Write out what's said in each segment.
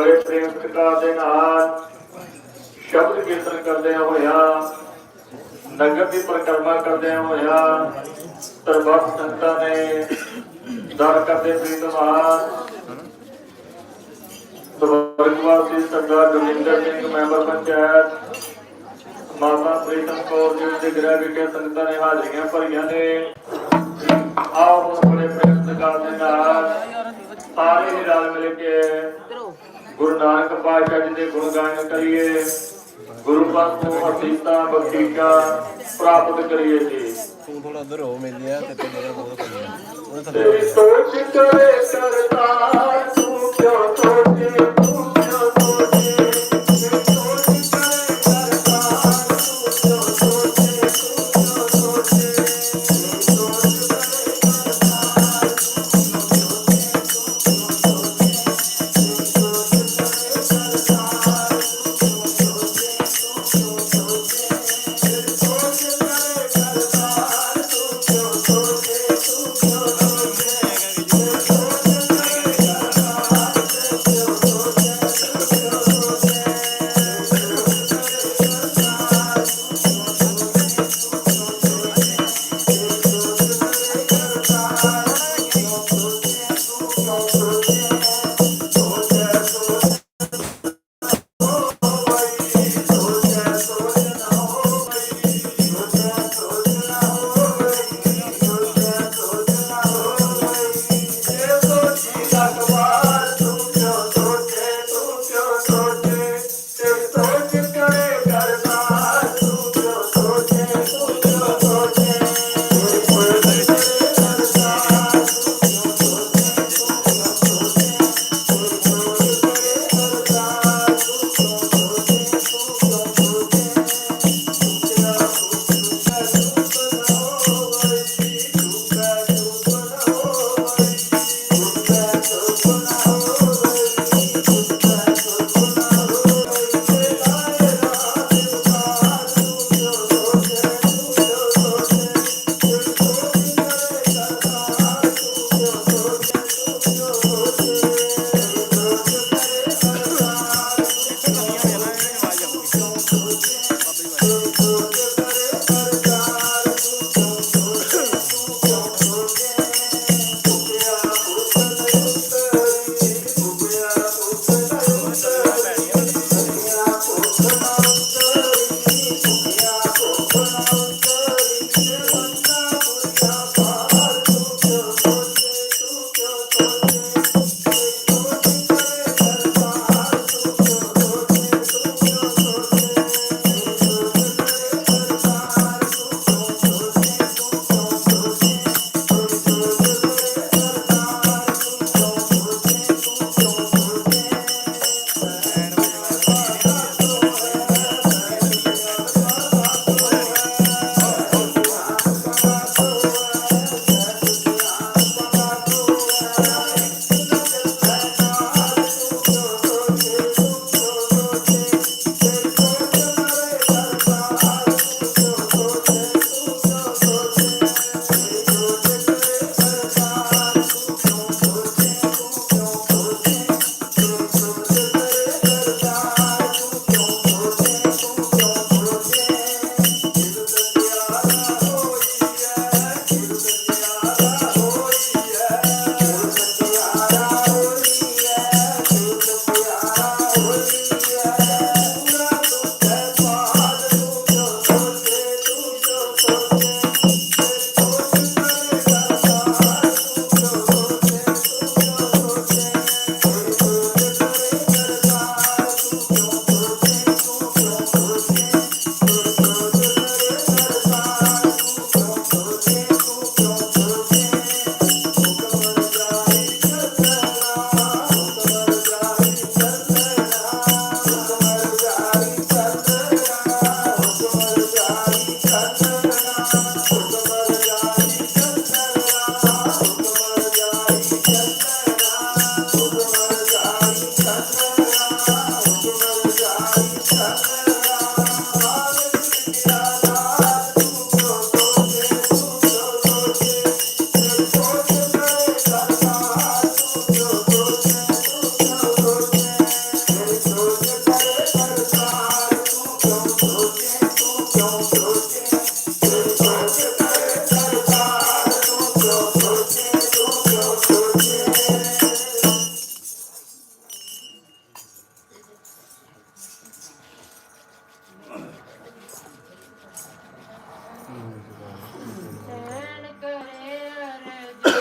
ਬੜੇ ਪ੍ਰੇਮ ਸਤਿਕਾਰ ਦੇ ਨਾਲ ਸ਼ਬਦ ਕੀਰਤਨ ਕਰਦੇ ਹੋਇਆ ਨਗਰ ਦੀ ਪਰਿਕਰਮਾ ਕਰਦੇ ਹੋਇਆ ਸਰਬੱਤ ਸੰਤਾਂ ਨੇ ਦਰ ਕਰਦੇ ਪ੍ਰੀਤਮਾਨ ਸਵਰਗਵਾਸੀ ਸਰਦਾਰ ਜੋਗਿੰਦਰ ਸਿੰਘ, ਮੈਂਬਰ ਪੰਚਾਇਤ, ਮਾਤਾ ਪ੍ਰੀਤਮ ਕੌਰ ਜੀ ਦੇ ਗ੍ਰਹਿ ਵਿਖੇ ਸੰਗਤਾਂ ਨੇ ਹਾਜ਼ਰੀਆਂ ਭਰੀਆਂ ਨੇ। ਆਓ ਹੁਣ ਬੜੇ ਪ੍ਰੇਮ ਸਤਿਕਾਰ ਦੇ ਨਾਲ ਸਾਰੇ ਹੀ ਰਲ ਮਿਲ ਕੇ ਗੁਰੂ ਨਾਨਕ ਪਾਤਸ਼ਾਹ ਜੀ ਦੇ ਗੁਣ ਗਾਇਨ ਕਰੀਏ ਗੁਰੂ ਪਾਸੋਂ ਅਸੀਸਾਂ ਬਖਸ਼ੀਸ਼ਾਂ ਪ੍ਰਾਪਤ ਕਰੀਏ ਜੀ। ਤੂੰ ਥੋੜਾ ਉਧਰ ਹੋ ਮੇਰੀ ਆ ਤੇ ਤੇ ਮੇਰਾ ਬਹੁਤ ਤੇਰੀ ਸੋਚ ਕਰੇ ਕਰਤਾਰ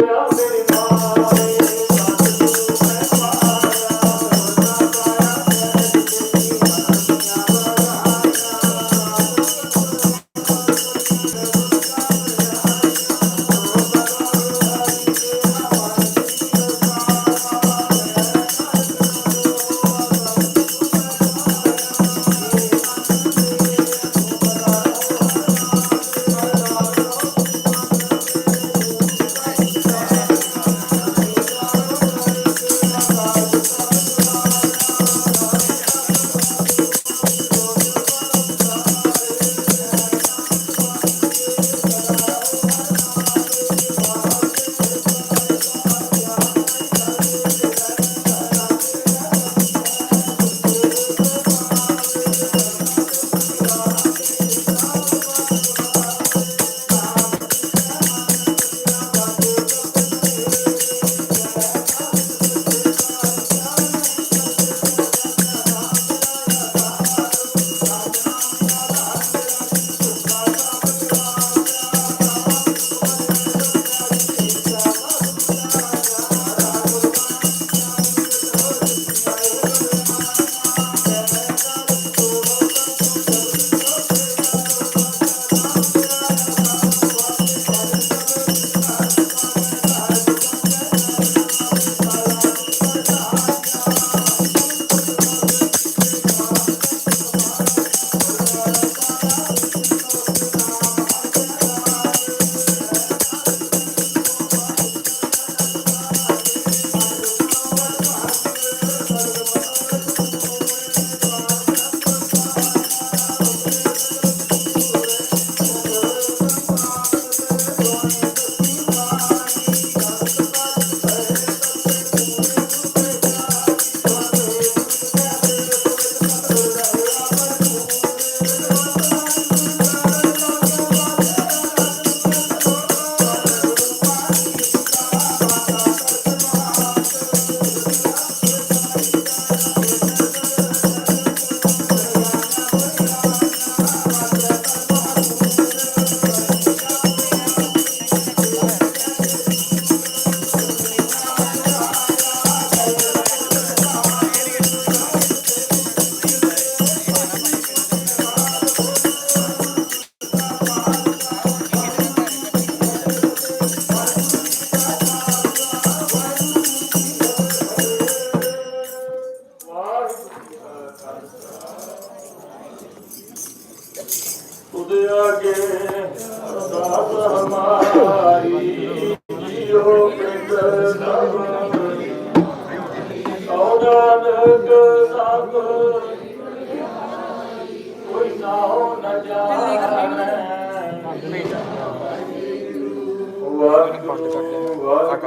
I've been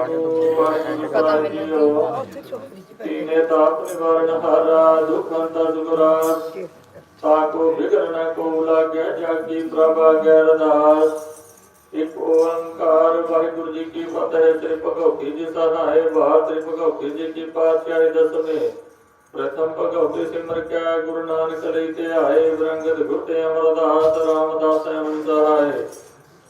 ਵਾਹਿਗੁਰੂ ਵਾਹਿਗੁਰੂ ਤੀਨੇ ਤਾਪ ਨਿਵਾਰਨ ਹਾਰਾ ਦੁਖ ਅੰਤਰ ਦੁਗਰਾ ਤਾਕੋ ਬਿਗੜਨ ਕੋ ਲਾਗੇ ਜਾਗੀ ਪ੍ਰਭਾ ਗੈਰਦਾਸ ਇਕ ਓੰਕਾਰ ਵਾਹਿਗੁਰੂ ਜੀ ਕੀ ਫਤਿਹ ਸ੍ਰੀ ਭਗਵਤੀ ਜੀ ਸਹਾਏ ਬਾਹਰ ਸ੍ਰੀ ਭਗਵਤੀ ਜੀ ਕੀ ਪਾਤਸ਼ਾਹੀ ਦਸਵੇਂ ਪ੍ਰਥਮ ਭਗਵਤੀ ਸਿਮਰ ਕੈ ਗੁਰੂ ਨਾਨਕ ਲਈ ਤੇ ਆਏ ਵਿਰੰਗਤ ਗੁਰਤੇ ਅਮਰਦਾਸ, ਰਾਮਦਾਸ ਐਵਨ ਸਹਾਏ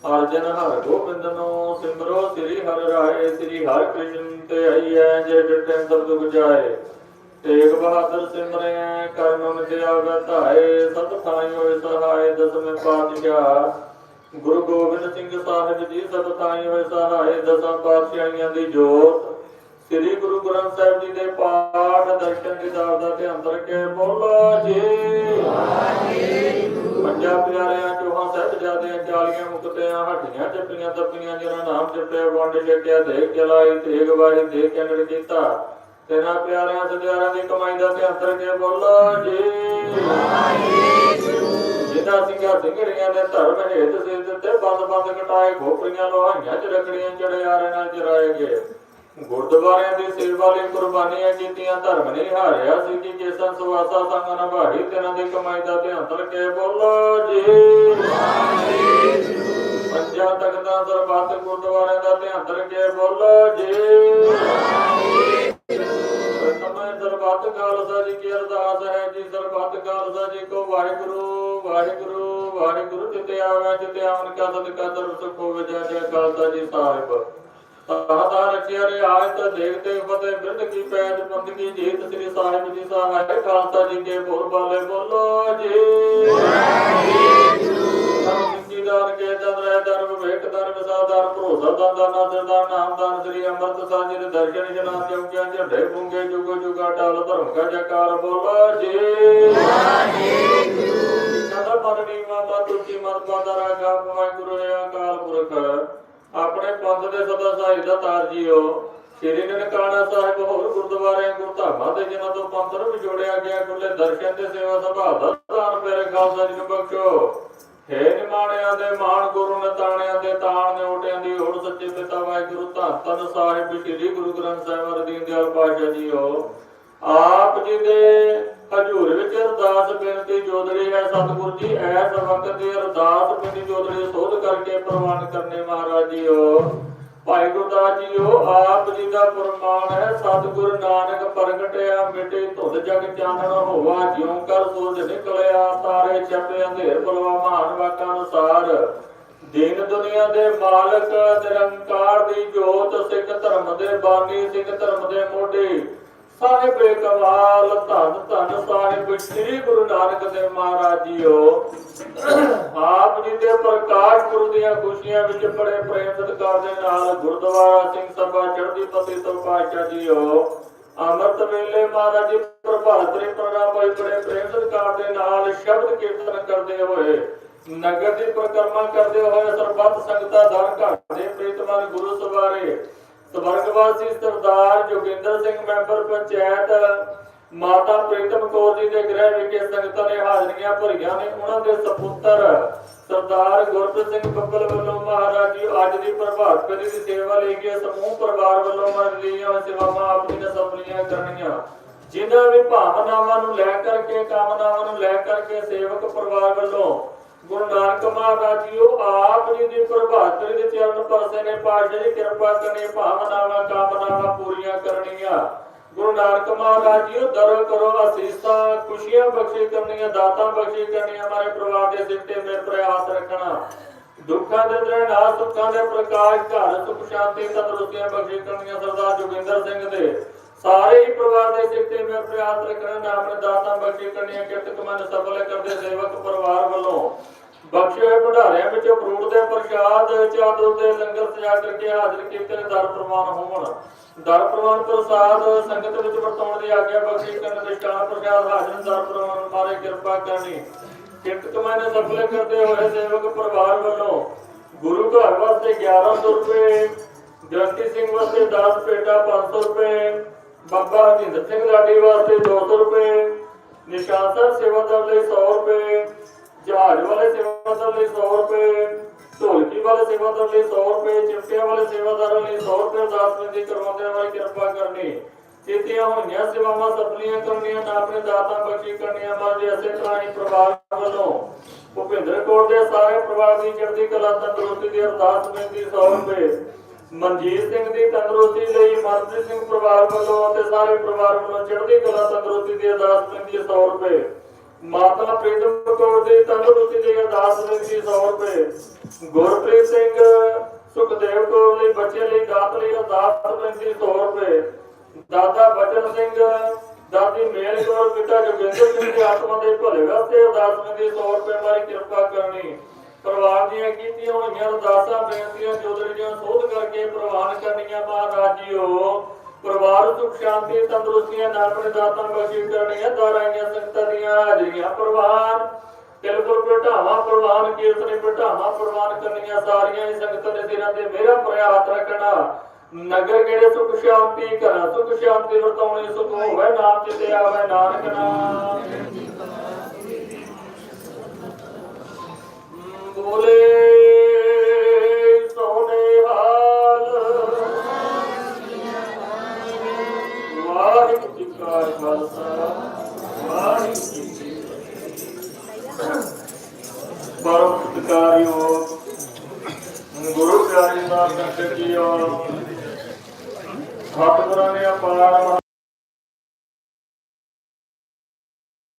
ਅਰਜਨ ਹਰ ਗੋਬਿੰਦ ਨੂੰ ਸਿਮਰੋ, ਸ੍ਰੀ ਹਰਿ ਰਾਏ, ਸ੍ਰੀ ਹਰਿ ਕ੍ਰਿਸ਼ਨ ਤੇ ਆਈਐ, ਜੇ ਡਟੇ ਦਰਦ ਗੁਜਾਏ ਤੇਗ ਬਹਾਦਰ ਸਿਮਰਿਐ ਕਰਮ ਮਿਟਿਆ ਵਤਾਏ ਸਤ ਥਾਈ ਹੋਏ ਸਹਾਏ, ਦਸਵੇਂ ਪਾਤਸ਼ਾਹ। ਗੁਰੂ ਗੋਬਿੰਦ ਸਿੰਘ ਸਾਹਿਬ ਜੀ, ਸਤ ਥਾਈ ਹੋਏ ਸਹਾਏ, ਦਸਾਂ ਪਾਤਸ਼ਾਹੀਆਂ ਦੀ ਜੋਤ। ਸ੍ਰੀ ਗੁਰੂ ਗ੍ਰੰਥ ਸਾਹਿਬ ਜੀ ਦੇ ਪਾਠ, ਦਰਸ਼ਨ, ਕਿਤਾਬ ਦਾ ਧਿਆਨ ਕਰਕੇ ਬੋਲੋ ਜੀ। ਪੰਜਾਂ ਪਿਆਰਿਆਂ, ਚੋਹਾਂ ਸਾਹਿਬਜ਼ਾਦਿਆਂ ਚਾਲੀਆਂ ਮੁਕਤਿਆਂ, ਹੱਡੀਆਂ ਚੱਪੀਆਂ ਤੱਪੀਆਂ ਜਿਹਨਾਂ ਨਾਮ ਜਪਿਆ ਵੰਡ ਛਕਿਆ ਦੇਖ ਚਲਾਈ ਤੇਗ ਵਾਰੀ ਦੇ ਕੈਨੜ ਕੀਤਾ। ਤੇਰਾ ਪਿਆਰਿਆਂ ਸਦਿਆਰਾਂ ਦੀ ਕਮਾਈ ਦਾ ਧਿਆਨ ਕਰਕੇ ਬੋਲੋ ਜੀ। ਜਿਨ੍ਹਾਂ ਸਿੰਘਾਂ ਸਿੰਘੜੀਆਂ ਨੇ ਧਰਮ ਹੇਤ ਸਿਰ ਦਿੱਤੇ ਬੰਦ ਬੰਦ ਕਟਾਏ, ਖੋਪਰੀਆਂ ਲੋਹਾਈਆਂ ਚ ਰਖੜੀਆਂ, ਚੜਿਆਰੇ ਨਾਲ ਚਰਾਏ ਗਏ। ਗੁਰਦੁਆਰਿਆਂ ਦੀ ਸੇਵਾ ਲਈ ਕੁਰਬਾਨੀਆਂ ਕੀਤੀਆਂ, ਧਰਮ ਨਹੀਂ ਹਾਰਿਆ ਸੀ ਕਿ ਕੇਸਨ ਸੁਵਾਸਾ, ਸੰਗ ਨਿਭਾਈ ਤੇਨਾਂ ਦੀ ਕਮਾਈ ਦਾ ਧਿਆਨ ਕਰਕੇ ਬੋਲੋ ਜੀ। ਪੰਜਾਂ ਤੱਕ ਸੰਗਤਾਂ ਗੁਰਦੁਆਰਿਆਂ ਦਾ ਧਿਆਨ ਰੱਖੇ ਬੋਲੋ ਜੀ। ਪ੍ਰਥਮੇ ਸਰਬੱਤ ਖਾਲਸਾ ਜੀ ਕੀ ਅਰਦਾਸ ਹੈ ਜੀ, ਸਰਬੱਤ ਖਾਲਸਾ ਜੀ ਕੋ ਵਾਹਿਗੁਰੂ ਵਾਹਿਗੁਰੂ ਵਾਹਿਗੁਰੂ ਜਿਤੇ ਆਵੇ ਜਿਤੇ ਆਵਨ ਕਾ ਸਦਕਾ ਦਰ ਸੁਖ ਹੋਵੇ ਜੈ ਖਾਲਸਾ ਜੀ ਸਾਹਿਬ। ਸਾਦਾ ਰਖਿਆ ਰਿਆਇਤ ਦੇਖਤੇ ਫਤਿਹ ਬਿਰਧ ਕੀ ਪੈਜ ਪੰਥ ਜੀਤ, ਸ੍ਰੀ ਸਾਹਿਬ ਜੀ ਸਹਾਇ ਖਾਲਸਾ ਜੀ ਕੇ ਬੋਲ ਬਾਲੇ, ਬੋਲੋ ਜੀ। ਦਾਨ ਕੇ ਚੰਦਰੈ ਦਰ ਵਿਵੇਕ ਦਰ ਵਿਸਾਦਾਰ ਭਰੋਸਾ ਦਾਨ ਦਾਨਾ ਸਰਦਾਰ ਨਾਮਦਾਨ ਸ੍ਰੀ ਅੰਮ੍ਰਿਤ ਸਾਹਿਬ ਦੇ ਦਰਸ਼ਨ ਜਨਾਂ ਕਿਉ ਝੰਡੇ ਪੁੰਗੇ ਜੁਗ ਜੁਗਾ ਟਾਲ ਧਰਮ ਕਾ ਜਕਾਰ, ਬੋਲੋ ਜੀ। ਕਦਾ ਮਰਨੀ ਮਾਤਾ ਤੁਲਸੀ ਮਤ ਪਾਦਾ ਰਾਗਾ ਵਾਹਿਗੁਰੂ ਹੈ ਅਕਾਲ ਪੁਰਖ ਆਪਣੇ ਪੰਥ ਦੇ ਸਦਾ ਸਹਾਇ ਦਾ ਤਾਰ ਜੀਓ। ਸ੍ਰੀ ਨਨਕਾਣਾ ਸਾਹਿਬ ਹੋਰ ਗੁਰਦੁਆਰੇ ਗੁਰਧਾਮਾਂ ਤੇ ਜਿਨ੍ਹਾਂ ਤੋਂ ਪੰਥ ਨੂੰ ਵਿਛੋੜਿਆ ਗਿਆ ਖੁੱਲੇ ਦਰਸ਼ਨ ਤੇ ਸੇਵਾ ਸੰਭਾਲ ਦਾ ਦਾਨ ਮੇਰੇ ਖਾਲਸਾ ਜੀ ਨੂੰ ਬਖਸ਼ੋ। ਹੈ ਨਿਮਾਣਿਆਂ ਦੇ ਮਾਣ ਗੁਰੂ ਨਤਾਣਿਆਂ ਦੇ ਤਾਣ ਨੇ ਓਟਿਆਂ ਦੀ ਹੋੜ ਸੱਚੇ ਪਿਤਾ ਵਾਹਿਗੁਰੂ ਧੰਨ ਸਾਹਿਬ, ਸ੍ਰੀ ਗੁਰੂ ਗ੍ਰੰਥ ਸਾਹਿਬ ਅਰਦੀਨ ਦਿਆਲ ਪਾਸ਼ਾ ਜੀਓ। ਆਪ ਜੀ ਦੇ ਹਜੂਰ ਵਿੱਚ ਅਰਦਾਸ ਬੇਨਤੀ ਜੋਦੜੀ ਹੈ, ਸਤਿਗੁਰ ਜੀ ਐਸ ਵਕਤ ਦੀ ਅਰਦਾਸ ਬੇਨਤੀ ਜੋਦੜੀ ਸੋਧ ਕਰਕੇ ਪ੍ਰਵਾਨ ਕਰਨੇ ਮਹਾਰਾਜ ਜੀਓ। ਭਾਈ ਗੁਰਦਾਸ ਜੀਓ, ਆਪ ਜੀ ਦਾ ਫਰਮਾਨ ਹੈ, ਸਤਿਗੁਰ ਨਾਨਕ ਪ੍ਰਗਟਿਆ, ਮਿਟੇ ਧੁੰਦ ਜਗ ਚਾਨਣ ਹੋਵਾ, ਜਿਉ ਕਰ ਸੂਰਜ ਨਿਕਲਿਆ, ਤਾਰੇ ਛਪੇ ਅੰਧੇਰ ਬਲਵਾ ਮਹਾਨ ਵਾਕਾਂ ਅਨੁਸਾਰ। ਦੀਨ ਦੁਨੀਆ ਦੇ ਮਾਲਕ, ਨਿਰੰਕਾਰ ਦੀ ਜੋਤ, ਸਿੱਖ ਧਰਮ ਦੇ ਬਾਨੀ, ਸਿੱਖ ਧਰਮ ਦੇ ਮੋਢੀ। ਸਾਹਿਬ ਕਮਾਲ, ਧੰਨ ਧੰਨ ਸਾਹਿਬ ਸ੍ਰੀ ਗੁਰੂ ਨਾਨਕ ਦੇਵ ਮਹਾਰਾਜ ਜੀਓ ਆਪ ਜੀ ਦੇ ਪ੍ਰਕਾਸ਼ ਗੁਰੂ ਦੀਆਂ ਖੁਸ਼ੀਆਂ ਵਿੱਚ ਬੜੇ ਪ੍ਰੇਮ ਸਤਿਕਾਰ ਦੇ ਨਾਲ ਗੁਰਦੁਆਰਾ ਸਿੰਘ ਸਭਾ ਚੜ੍ਹਦੀ ਪਤੀ ਤੋਂ ਜੀਓ। ਅੰਮ੍ਰਿਤ ਵੇਲੇ ਮਹਾਰਾਜ ਜੀ ਪ੍ਰਭਾਤ ਦੇ ਪ੍ਰਣਾਮ ਹੋਏ, ਬੜੇ ਪ੍ਰੇਮ ਸਤਿਕਾਰ ਦੇ ਨਾਲ ਸ਼ਬਦ ਕੀਰਤਨ ਕਰਦੇ ਹੋਏ, ਨਗਰ ਦੀ ਪ੍ਰਕਰਮਾ ਕਰਦੇ ਹੋਏ ਸਰਬੱਤ ਸੰਗਤਾਂ ਦਰ ਘਰ ਦੇ ਪ੍ਰੀਤਮਨ ਗੁਰੂ ਸਵਾਰੇ ਸਵਰਗਵਾਸੀ ਸਰਦਾਰ ਜੋਗਿੰਦਰ ਸਿੰਘ ਮੈਂਬਰ ਪੰਚਾਇਤ ਮਾਤਾ ਪ੍ਰੀਤਮ ਕੌਰ ਜੀ ਦੇ ਗ੍ਰਹਿ ਵਿਖੇ ਸੰਗਤਾਂ ਨੇ ਹਾਜ਼ਰੀਆਂ ਭਰੀਆਂ ਨੇ। ਉਹਨਾਂ ਦੇ ਸਪੁੱਤਰ ਸਰਦਾਰ ਗੁਰਪ੍ਰੀਤ ਸਿੰਘ ਬੱਬਲ ਵੱਲੋਂ ਮਹਾਰਾਜ ਜੀ ਅੱਜ ਦੀ ਪ੍ਰਭਾਤ ਫੇਰੀ ਦੀ ਸੇਵਾ ਲਈ ਗਏ ਸਮੂਹ ਪਰਿਵਾਰ ਵੱਲੋਂ ਮੰਨਲੀਆਂ ਸੇਵਾਵਾਂ ਆਪ ਜੀ ਨੇ ਸਫਲੀਆਂ ਕਰਨੀਆਂ ਜਿਨ੍ਹਾਂ ਵੀ ਭਾਵਨਾਵਾਂ ਨੂੰ ਲੈ ਕਰਕੇ, ਕਾਮਨਾਵਾਂ ਨੂੰ ਲੈ ਕਰਕੇ ਸੇਵਕ ਪਰਿਵਾਰ ਵੱਲੋਂ ਗੁਰੂ ਨਾਨਕ ਮਹਾਰਾਜ ਜੀਓ ਆਪ ਜੀ ਦੀ ਪ੍ਰਭਾਤ ਫੇਰੀ ਦੇ ਪਰਸੇ ਨੇ ਪਾਤਸ਼ਾਹ ਜੀ, ਕਿਰਪਾ ਕਰਨੀ, ਭਾਵਨਾਵਾਂ, ਕਾਮਨਾਵਾਂ ਪੂਰੀਆਂ ਕਰਨੀਆਂ। ਗੁਰੂ ਨਾਨਕ ਮਹਾਰਾਜ ਜੀ ਦਰ ਕਰੋ ਅਸੀਸਾਂ, ਖੁਸ਼ੀਆਂ ਬਖਸ਼ੀ ਕਰਨੀਆਂ, ਦਾਤਾਂ ਬਖਸ਼ੀ ਕਰਨੀਆਂ ਹਮਾਰੇ ਪਰਿਵਾਰ ਦੇ ਸਿਰ ਤੇ ਮੇਰੇ ਪ੍ਰਯਾਸ ਰੱਖਣਾ। ਦੁੱਖਾਂ ਦੇ ਦਰਣਾ ਸੁੱਖਾਂ ਦੇ ਪ੍ਰਕਾਸ਼, ਘਰ ਸੁਖ, ਸ਼ਾਂਤੀ, ਤੰਦਰੁਸਤੀਆਂ ਬਖਸ਼ੀ ਕਰਨੀਆਂ, ਸਰਦਾਰ ਜੋਗਿੰਦਰ ਸਿੰਘ ਦੇ। ਸਾਰੇ ਹੀ ਪਰਿਵਾਰ ਦੇ ਸਿਰ ਤੇ ਮੇਰੇ ਪ੍ਰਯਾਸ ਰੱਖਣਾ ਨਾਮ ਦਾਤਾਂ ਬਖਸ਼ੀ ਕਰਨੀਆਂ, ਕਿਰਤ ਕਮਨ ਸਫਲ ਕਰਦੇ ਸੇਵਕ ਪਰਿਵਾਰ ਵੱਲੋਂ। ਬਖਸ਼ੇ ਹੋਏ ਭੰਡਾਰਿਆਂ ਵਿੱਚੋਂ ਫਰੂਟ ਦੇ ਪ੍ਰਸ਼ਾਦ, ਚਾਦਰ ਦੇ ਲੰਗਰ ਸਜਾ ਕਰਕੇ ਹਾਜ਼ਰ ਕੀਤੇ ਨੇ ਦਰ ਪ੍ਰਵਾਨ ਹੋਵਣ ਦਰ ਪ੍ਰਵਾਨ ਪ੍ਰਸਾਦ ਸੰਗਤ ਵਿੱਚ ਵਰਤਾਉਣ ਦੀ ਆਗਿਆ ਬਖਸ਼ੀ ਕਰਨ ਦੇ ਸ਼ਾਨ ਪ੍ਰਸ਼ਾਦ ਹਾਜ਼ਰ ਦਰ ਪ੍ਰਵਾਨ ਮਾਰੇ ਕਿਰਪਾ ਕਰਨੀ। ਕਿਰਤ ਕਮਾਨੇ ਸਫਲ ਕਰਦੇ ਹੋਏ ਸੇਵਕ ਪਰਿਵਾਰ ਵੱਲੋਂ ਗੁਰੂ ਘਰ ਵਾਸਤੇ 1100 ਰੁਪਏ, ਗ੍ਰੰਥੀ ਸਿੰਘ ਵਾਸਤੇ 10 ਪੇਟਾ 500 ਰੁਪਏ, ਬਾਬਾ ਹਰਿੰਦਰ ਸਿੰਘ ਲਾਡੀ ਵਾਸਤੇ 200 ਰੁਪਏ, ਨਿਸ਼ਾਨ ਸਾਹਿਬ ਸੇਵਾਦਾਰ ਲਈ 100 ਰੁਪਏ ਜਹਾਜ਼ ਵਾਲੇ ਸੇਵਾਦਾਰ ਲਈ 100 ਰੁਪਏ, ਢੋਲਕੀ ਵਾਲੇ ਸੇਵਾਦਾਰ ਲਈ 100 ਰੁਪਏ ਚਿਮਟਿਆਂ ਵਾਲੇ ਸੇਵਾਦਾਰਾਂ ਲਈ 100 ਰੁਪਏ ਦਾਸ ਕਰਵਾਉਂਦੇ ਵਾਲੀ ਕਿਰਪਾ ਕਰਨੀ। ਕੀਤੀਆਂ ਹੋਈਆਂ ਸੇਵਾਵਾਂ ਸਫਲੀਆਂ ਕਰਨੀਆਂ ਨਾ ਆਪਣੇ ਦਾਤਾਂ ਬਖਸ਼ੀ ਕਰਨੀਆਂ ਮਾਝੇ ਅਸੇ ਤਰ੍ਹਾਂ ਹੀ ਪਰਿਵਾਰ ਵੱਲੋਂ। ਭੁਪਿੰਦਰ ਕੌਰ ਦੇ ਸਾਰੇ ਪਰਿਵਾਰ ਦੀ ਚੜ੍ਹਦੀ ਕਲਾ ਤੰਦਰੁਸਤੀ ਦੀ ਅਰਦਾਸ ਬੇਨਤੀ 100 ਰੁਪਏ। ਮਨਜੀਤ ਸਿੰਘ ਦੀ ਤੰਦਰੁਸਤੀ ਲਈ ਮਨਪ੍ਰੀਤ ਸਿੰਘ ਪਰਿਵਾਰ ਵੱਲੋਂ ਅਤੇ ਸਾਰੇ ਪਰਿਵਾਰ ਵੱਲੋਂ ਚੜ੍ਹਦੀ ਕਲਾ ਤੰਦਰੁਸਤੀ ਦੀ ਅਰਦਾਸ ਬੇਨਤੀ 100 ਰੁਪਏ। ਮਾਤਾ ਪ੍ਰੀਤਮ ਕੌਰ ਦੀ ਤੰਦਰੁਸਤੀ ਦੀ ਅਰਦਾਸ ਬੇਨਤੀ 100 ਰੁਪਏ। ਗੁਰਪ੍ਰੀਤ ਸਿੰਘ ਸੁਖਦੇਵ ਕੌਰ ਲਈ ਬੱਚੇ ਲਈ ਦਾਤ ਲਈ ਅਰਦਾਸ ਬੇਨਤੀ 100 ਰੁਪਏ। ਦਾਦਾ ਬਚਨ ਸਿੰਘ, ਦਾਦੀ ਮੇਲ ਕੌਰ, ਪਿਤਾ ਜੋਗਿੰਦਰ ਸਿੰਘ ਦੀ ਆਤਮਾ ਦੇ ਭਲੇ ਵਾਸਤੇ ਅਰਦਾਸ ਬੇਨਤੀ 100 ਰੁਪਏ ਮਾਰੀ ਕਿਰਪਾ ਕਰਨੀ। ਪਰਿਵਾਰ ਦੀਆਂ ਕੀਤੀਆਂ ਹੋਈਆਂ ਅਰਦਾਸਾਂ, ਬੇਨਤੀਆਂ ਜੋਦੜੀਆਂ ਸੋਧ ਕਰਕੇ ਪ੍ਰਵਾਨ ਕਰਨੀਆਂ ਮਹਾਰਾਜ ਜੀਓ। ਪਰਿਵਾਰ ਸੁਖ, ਸ਼ਾਂਤੀ ਤੰਦਰੁਸਤੀਆਂ ਨਾਲ ਆਪਣੇ ਦਾਤਾਂ ਬਖਸ਼ੀ ਕਰਨੀਆਂ ਦਾਰਾਈਆਂ ਸੰਗਤਾਂ ਦੀਆਂ ਹਾਜ਼ਰੀਆਂ ਪ੍ਰਵਾਨ। ਤਿਲਪੁਰ ਪਟਾਵਾ ਪ੍ਰਵਾਨ, ਕੀਰਤਨੇ ਪਟਾਵਾ ਪ੍ਰਵਾਨ ਕਰਨੀਆਂ ਸਾਰੀਆਂ ਹੀ ਸੰਗਤਾਂ ਦੇ ਸਿਰਾਂ ਤੇ। ਮੇਰਾ ਪ੍ਰਿਆ ਹੱਥ ਰੱਖਣਾ। ਨਗਰ ਕਿਹੜੇ ਸੁਖ, ਸ਼ਾਂਤੀ, ਘਰਾਂ ਸੁਖ, ਸ਼ਾਂਤੀ ਵਰਤਾਉਣੀ ਸੁਖ ਹੋਵੇ। ਨਾਮ ਚਿਤੇ ਆਵੇ ਨਾਨਕ ਨਾਮ। ਬੋਲੇ। ਵਾਹਿਗੁਰੂ ਗੁਰੂ ਪਿਆਰੀ ਸਾਧ ਸੰਗਤ ਜੀਓ ਸਤਿਗੁਰਾਂ ਨੇ ਅਪਾਰ